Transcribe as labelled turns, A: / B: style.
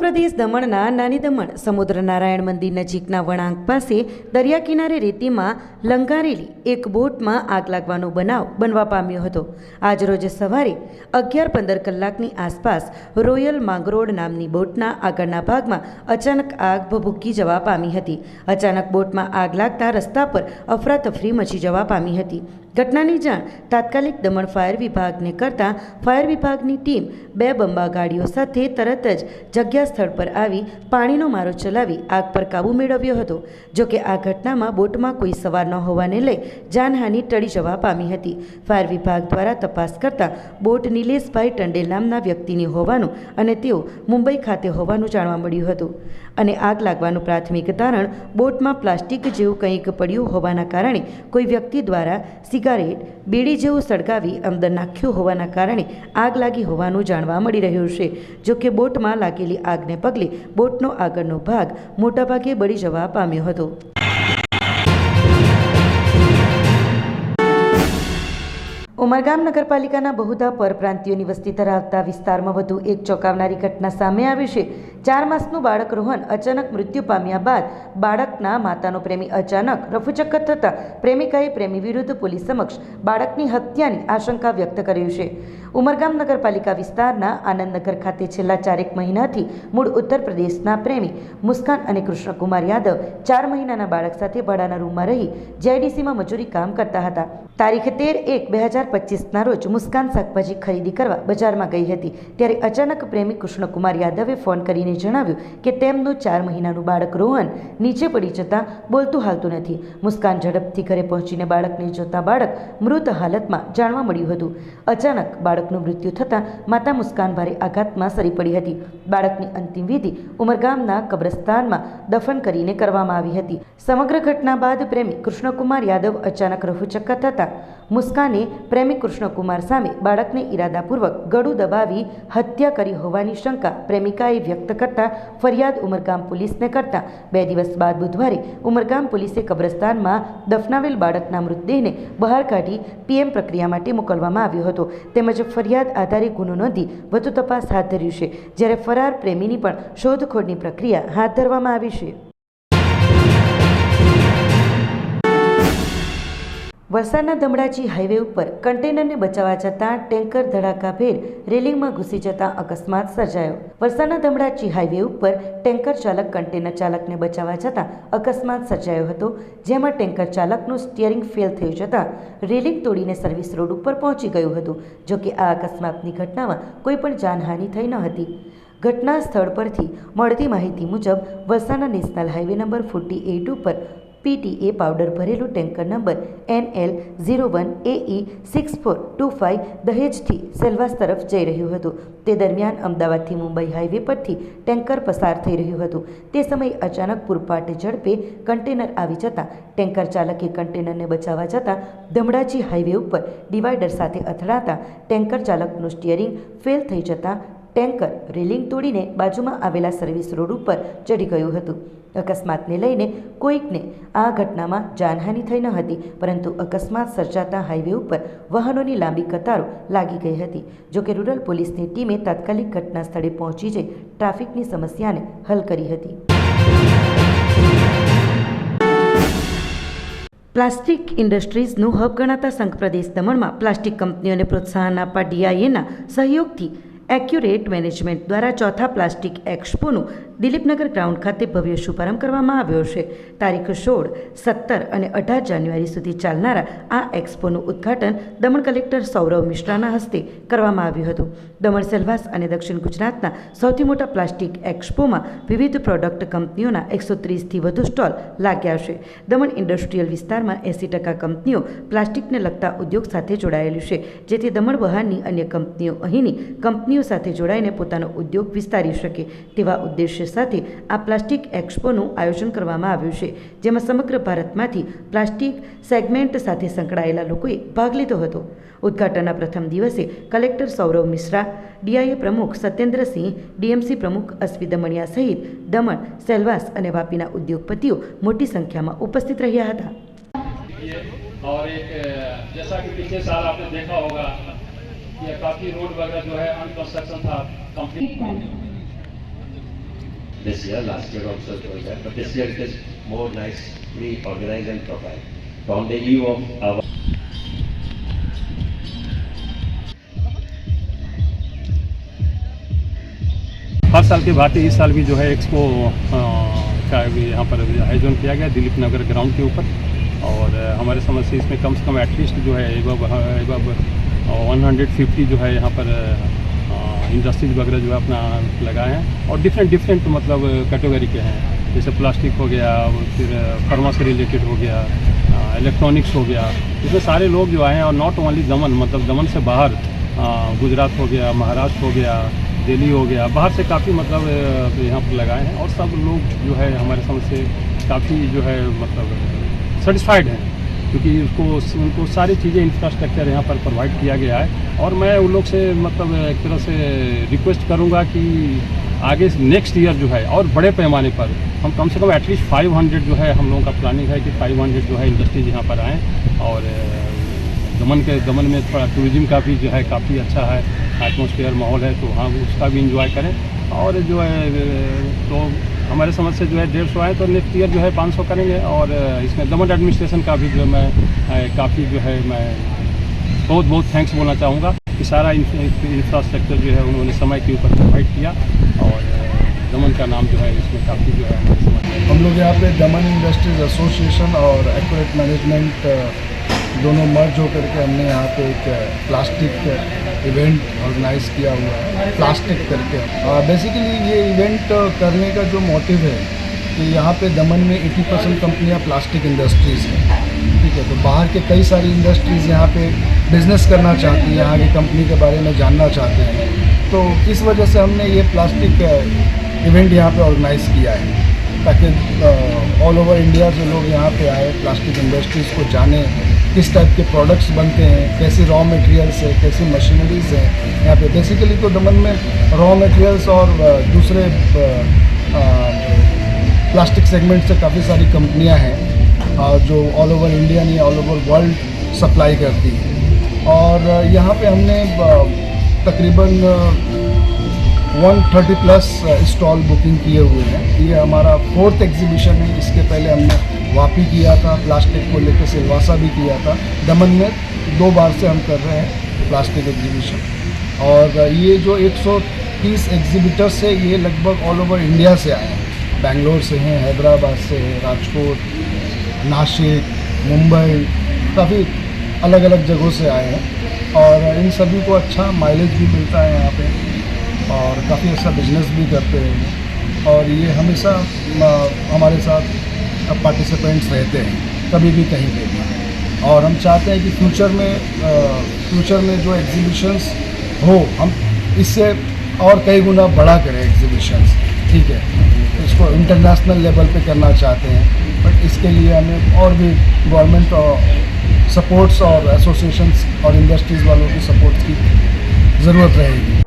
A: પ્રદેશ દમણના નાની દમણ સમુદ્ર નારાયણ મંદિર નજીકના વળાંક પાસે દરિયા કિનારે રેતીમાં લંગારેલી એક બોટમાં આગ લાગવાનો બનાવ બનવા પામ્યો હતો. આજરોજ સવારે અગિયાર પંદર કલાકની આસપાસ રોયલ માંગરોળ નામની બોટના આગળના ભાગમાં અચાનક આગ ભભૂકી જવા પામી હતી. અચાનક બોટમાં આગ લાગતા રસ્તા પર અફરાતફરી મચી જવા પામી હતી. ઘટનાની જાણ તાત્કાલિક દમણ ફાયર વિભાગને કરતાં ફાયર વિભાગની ટીમ બે બંબા ગાડીઓ સાથે તરત જ જગ્યા સ્થળ પર આવી પાણીનો મારો ચલાવી આગ પર કાબૂ મેળવ્યો હતો. જોકે આ ઘટનામાં બોટમાં કોઈ સવાર ન હોવાને લઈ જાનહાનિ ટળી જવા પામી હતી. ફાયર વિભાગ દ્વારા તપાસ કરતાં બોટ નિલેશભાઈ ટંડેલ નામના વ્યક્તિની હોવાનું અને તેઓ મુંબઈ ખાતે હોવાનું જાણવા મળ્યું હતું. અને આગ લાગવાનું પ્રાથમિક તારણ બોટમાં પ્લાસ્ટિક જેવું કંઈક પડ્યું હોવાના કારણે કોઈ વ્યક્તિ દ્વારા સિગારેટ બીડી જેવું સળગાવી અંદર નાખ્યું હોવાના કારણે આગ લાગી હોવાનું જાણવા મળી રહ્યું છે. જો કે બોટમાં લાગેલી આગને પગલે બોટનો આગળનો ભાગ મોટાભાગે બળી જવા પામ્યો હતો. ઉમરગામ નગરપાલિકાના બહુધા પરપ્રાંતિયોની વસ્તી ધરાવતા વિસ્તારમાં વધુ એક ચોંકાવનારી ઘટના સામે આવી છે. ચાર માસનું બાળક રોહન અચાનક મૃત્યુ પામ્યા બાદ બાળકના માતાનો પ્રેમી અચાનક રફુચક્કર થતાં પ્રેમિકાએ પ્રેમી વિરુદ્ધ પોલીસ સમક્ષ બાળકની હત્યાની આશંકા વ્યક્ત કર્યું છે. ઉમરગામ નગરપાલિકા વિસ્તારના આનંદનગર ખાતે છેલ્લા ચારેક મહિનાથી મૂળ ઉત્તર પ્રદેશના પ્રેમી મુસ્કાન અને કૃષ્ણકુમાર યાદવ ચાર મહિનાના બાળક સાથે ભાડાના રૂમમાં રહી જેઆઈડીસીમાં મજૂરી કામ કરતા હતા. તારીખ તેર એક બે હજાર પચીસના રોજ મુસ્કાન શાકભાજી ખરીદી કરવા બજારમાં ગઈ હતી, ત્યારે અચાનક પ્રેમી કૃષ્ણકુમાર યાદવે ફોન કરીને જણાવ્યું કે તેમનું ચાર મહિનાનું બાળક રોહન નીચે પડી જતાં બોલતું હાલતું નથી. મુસ્કાન ઝડપથી ઘરે પહોંચીને બાળકને જોતા બાળક મૃત હાલતમાં જાણવા મળ્યું હતું. અચાનક બાળકનું મૃત્યુ થતાં માતા મુસ્કાન ભારે આઘાતમાં સરી પડી હતી. બાળકની અંતિમ વિધિ ઉમરગામના કબ્રસ્તાનમાં દફન કરીને કરવામાં આવી હતી. સમગ્ર ઘટના બાદ પ્રેમી કૃષ્ણકુમાર યાદવ અચાનક રફુચક્કર થતાં મુસ્કાને પ્રેમી કૃષ્ણકુમાર સામે બાળકને ઈરાદાપૂર્વક ગળું દબાવી હત્યા કરી હોવાની શંકા પ્રેમિકાએ વ્યક્ત કરતા ફરિયાદ ઉમરગામ પોલીસને કરતા બે દિવસ બાદ બુધવારે ઉમરગામ પોલીસે કબ્રસ્તાનમાં દફનાવેલ બાળકના મૃતદેહને બહાર કાઢી પીએમ પ્રક્રિયા માટે મોકલવામાં આવ્યો હતો. તેમજ ફરિયાદ આધારે ગુનો નોંધી વધુ તપાસ હાથ ધર્યું છે. જ્યારે ફરાર પ્રેમીની પણ શોધખોળની પ્રક્રિયા હાથ ધરવામાં આવી છે. વલસાડના ધમડાચી હાઈવે ઉપર કન્ટેનરને બચાવવા જતાં ટેન્કર ધડાકાભેર રેલિંગમાં ઘૂસી જતાં અકસ્માત સર્જાયો. વલસાડના ધમડાચી હાઈવે ઉપર ટેન્કર ચાલક કન્ટેનર ચાલકને બચાવવા જતાં અકસ્માત સર્જાયો હતો, જેમાં ટેન્કર ચાલકનું સ્ટિયરિંગ ફેલ થઈ જતાં રેલિંગ તોડીને સર્વિસ રોડ ઉપર પહોંચી ગયું હતું જોકે આ અકસ્માતની ઘટનામાં કોઈપણ જાનહાનિ થઈ ન હતી. ઘટના સ્થળ પરથી મળતી માહિતી મુજબ વલસાડના national highway number forty eight ઉપર પીટીએ પાવડર ભરેલું tanker number N L zero one A six four two five દહેજથી Silvassa તરફ જઈ રહ્યું હતું. તે દરમિયાન અમદાવાદથી મુંબઈ હાઈવે પરથી ટેન્કર પસાર થઈ રહ્યું હતું. તે સમયે અચાનક પૂરપાટ ઝડપે કન્ટેનર આવી જતાં ટેન્કર ચાલકે કન્ટેનરને બચાવવા જતાં ધમડાજી હાઈવે ઉપર ડિવાઈડર સાથે અથડાતા ટેન્કર ચાલકનું સ્ટિયરિંગ ફેલ થઈ જતાં ટેન્કર, રેલિંગ તોડીને બાજુમાં આવેલા સર્વિસ રોડ ઉપર ચડી ગયું હતું. અકસ્માતને લઈને કોઈકને આ ઘટનામાં જાનહાનિ થઈ ન હતી, પરંતુ અકસ્માત સર્જાતા હાઈવે ઉપર વાહનોની લાંબી કતારો લાગી ગઈ હતી. જોકે રૂરલ પોલીસની ટીમે તાત્કાલિક ઘટના સ્થળે પહોંચી જઈ ટ્રાફિકની સમસ્યાને હલ કરી હતી. પ્લાસ્ટિક ઇન્ડસ્ટ્રીઝનું હબ ગણાતા સંઘ પ્રદેશ દમણમાં પ્લાસ્ટિક કંપનીઓને પ્રોત્સાહન આપવા ડીઆઈએના સહયોગથી એક્યુરેટ મેનેજમેન્ટ દ્વારા ચોથા પ્લાસ્ટિક એક્સપોનું દિલીપનગર ગ્રાઉન્ડ ખાતે ભવ્ય શુભારંભ કરવામાં આવ્યો છે. તારીખ સોળ, સત્તર અને અઢાર જાન્યુઆરી સુધી ચાલનારા આ એક્સપોનું ઉદ્ઘાટન દમણ કલેક્ટર સૌરવ મિશ્રાના હસ્તે કરવામાં આવ્યું હતું. દમણ સેલવાસ અને દક્ષિણ ગુજરાતના સૌથી મોટા પ્લાસ્ટિક એક્સપોમાં વિવિધ પ્રોડક્ટ કંપનીઓના એકસો ત્રીસથી વધુ સ્ટોલ લાગ્યા છે. દમણ ઇન્ડસ્ટ્રીયલ વિસ્તારમાં એંસી ટકા કંપનીઓ પ્લાસ્ટિકને લગતા ઉદ્યોગ સાથે જોડાયેલી છે. જેથી દમણ બહારની અન્ય કંપનીઓ અહીંની કંપનીઓ સાથે જોડાઈને પોતાનો ઉદ્યોગ વિસ્તારી શકે તેવા ઉદ્દેશ્ય સાથે આ પ્લાસ્ટિક એક્સપોનું આયોજન કરવામાં આવ્યું છે જેમાં સમગ્ર ભારતમાંથી પ્લાસ્ટિક સેગમેન્ટ સાથે સંકળાયેલા લોકોએ ભાગ લીધો હતો ઉદ્ઘાટનના પ્રથમ દિવસે કલેક્ટર સૌરવ મિશ્રા ડીઆઈએ પ્રમુખ સત્યેન્દ્રસિંહ ડીએમસી પ્રમુખ અશ્વિ દમણિયા સહિત દમણ સેલવાસ અને વાપીના ઉદ્યોગપતિઓ મોટી સંખ્યામાં ઉપસ્થિત રહ્યા હતા
B: और एक अ, जैसा कि पिछले साल आपने देखा होगा कि काफ़ी रोड वगैरह जो है अनकंस्ट्रक्शन था complete
C: this year. Last year also it was there, but this year it is more nicely organized and profile. So on the eve of our
D: हर साल के भांति इस साल भी जो है एक्सपो का भी यहाँ पर आयोजन किया गया दिलीप नगर ग्राउंड के ऊपर और हमारे समझ से इसमें कम से कम एटलीस्ट जो है एबव एबव हंड्रेड फिफ्टी जो है यहाँ पर इंडस्ट्रीज़ वगैरह जो है अपना लगाए हैं और डिफरेंट डिफरेंट मतलब कैटेगरी के हैं। जैसे प्लास्टिक हो गया, फिर फार्मा से रिलेटेड हो गया इलेक्ट्रॉनिक्स हो गया। इसमें सारे लोग जो आए हैं और नॉट ओनली दमन मतलब दमन से बाहर गुजरात हो गया, महाराष्ट्र हो गया, दिल्ली हो गया, बाहर से काफ़ी मतलब यहाँ पर लगाए हैं और सब लोग जो है हमारे समझ से काफ़ी जो है मतलब सेटिस्फाइड हैं। क्योंकि उसको, उनको सारी चीज़ें इंफ्रास्ट्रक्चर यहाँ पर प्रोवाइड किया गया है। और मैं उन लोग से मतलब एक तरह से रिक्वेस्ट करूँगा कि आगे नेक्स्ट ईयर जो है, और बड़े पैमाने पर, हम कम से कम एटलीस्ट 500 जो है हम लोगों का प्लानिंग है कि 500 जो है इंडस्ट्रीज़ यहाँ पर आएँ। और दमन के, दमन में थोड़ा टूरिज़्म का भी जो है काफ़ी अच्छा है एटमोसफियर माहौल है तो हाँ उसका भी इंजॉय करें। और जो है तो हमारे समझ से जो है डेढ़ सौ आए तो नेक्स्ट ईयर जो है पाँच सौ करेंगे और इसमें दमन एडमिनिस्ट्रेशन का भी जो मैं काफ़ी जो है मैं बहुत बहुत थैंक्स बोलना चाहूँगा कि सारा इंफ्रास्ट्रक्चर जो है उन्होंने समय के ऊपर प्रोवाइड किया और दमन का नाम जो है इसमें काफ़ी जो है
E: हम लोग यहाँ पे दमन इंडस्ट्रीज़ एसोसिएशन और एक्यूरेट मैनेजमेंट दोनों मर्ज होकर के हमने यहाँ पे एक प्लास्टिक इवेंट ऑर्गेनाइज किया हुआ है प्लास्टिक करके। बेसिकली ये इवेंट करने का जो मोटिव है कि यहाँ पे दमन में 80 परसेंट कंपनियाँ प्लास्टिक इंडस्ट्रीज़ हैं। ठीक है तो बाहर के कई सारी इंडस्ट्रीज़ यहाँ पे बिज़नेस करना चाहती हैं, यहाँ की कंपनी के बारे में जानना चाहते हैं। तो इस वजह से हमने ये प्लास्टिक इवेंट यहाँ पे ऑर्गेनाइज किया है, ताकि ऑल ओवर इंडिया से लोग यहाँ पे आए प्लास्टिक इंडस्ट्रीज़ को जाने किस टाइप के प्रोडक्ट्स बनते हैं, कैसी रॉ मटेरियल्स है, कैसी मशीनरीज है, यहाँ पे बेसिकली तो दमन में रॉ मटेरियल्स और दूसरे प्लास्टिक सेगमेंट से काफ़ी सारी कंपनियाँ हैं जो ऑल ओवर इंडिया या ऑल ओवर वर्ल्ड सप्लाई करती हैं। और यहाँ पे हमने तकरीबन 130 प्लस स्टॉल बुकिंग किए हुए हैं। ये हमारा फोर्थ एग्जीबिशन है। इसके पहले हमने वापी किया था प्लास्टिक को लेकर सिलवासा भी किया था। दमन में दो बार से हम कर रहे हैं प्लास्टिक एग्जीबिशन और ये जो 130 एग्जीबिटर्स है, ये लगभग ऑल ओवर इंडिया से आए हैं। बेंगलोर से हैं, हैदराबाद से हैं, राजकोट, नासिक, मुंबई, काफ़ी अलग अलग जगहों से आए हैं। और इन सभी को अच्छा माइलेज भी मिलता है यहाँ पे। और काफ़ी अच्छा बिज़नेस भी करते हैं। और ये हमेशा हमारे साथ पार्टिसिपेंट्स रहते हैं, कभी भी कहीं पे भी। और हम चाहते हैं कि फ्यूचर में फ्यूचर में जो एग्जीबिशंस हो, हम इससे और कई गुना बड़ा करें एग्जीबिशंस ठीक है? इसको इंटरनेशनल लेवल पे करना चाहते हैं बट इसके लिए हमें और भी गवर्नमेंट और सपोर्ट्स और एसोसिएशंस और इंडस्ट्रीज़ वालों की सपोर्ट की ज़रूरत रहेगी।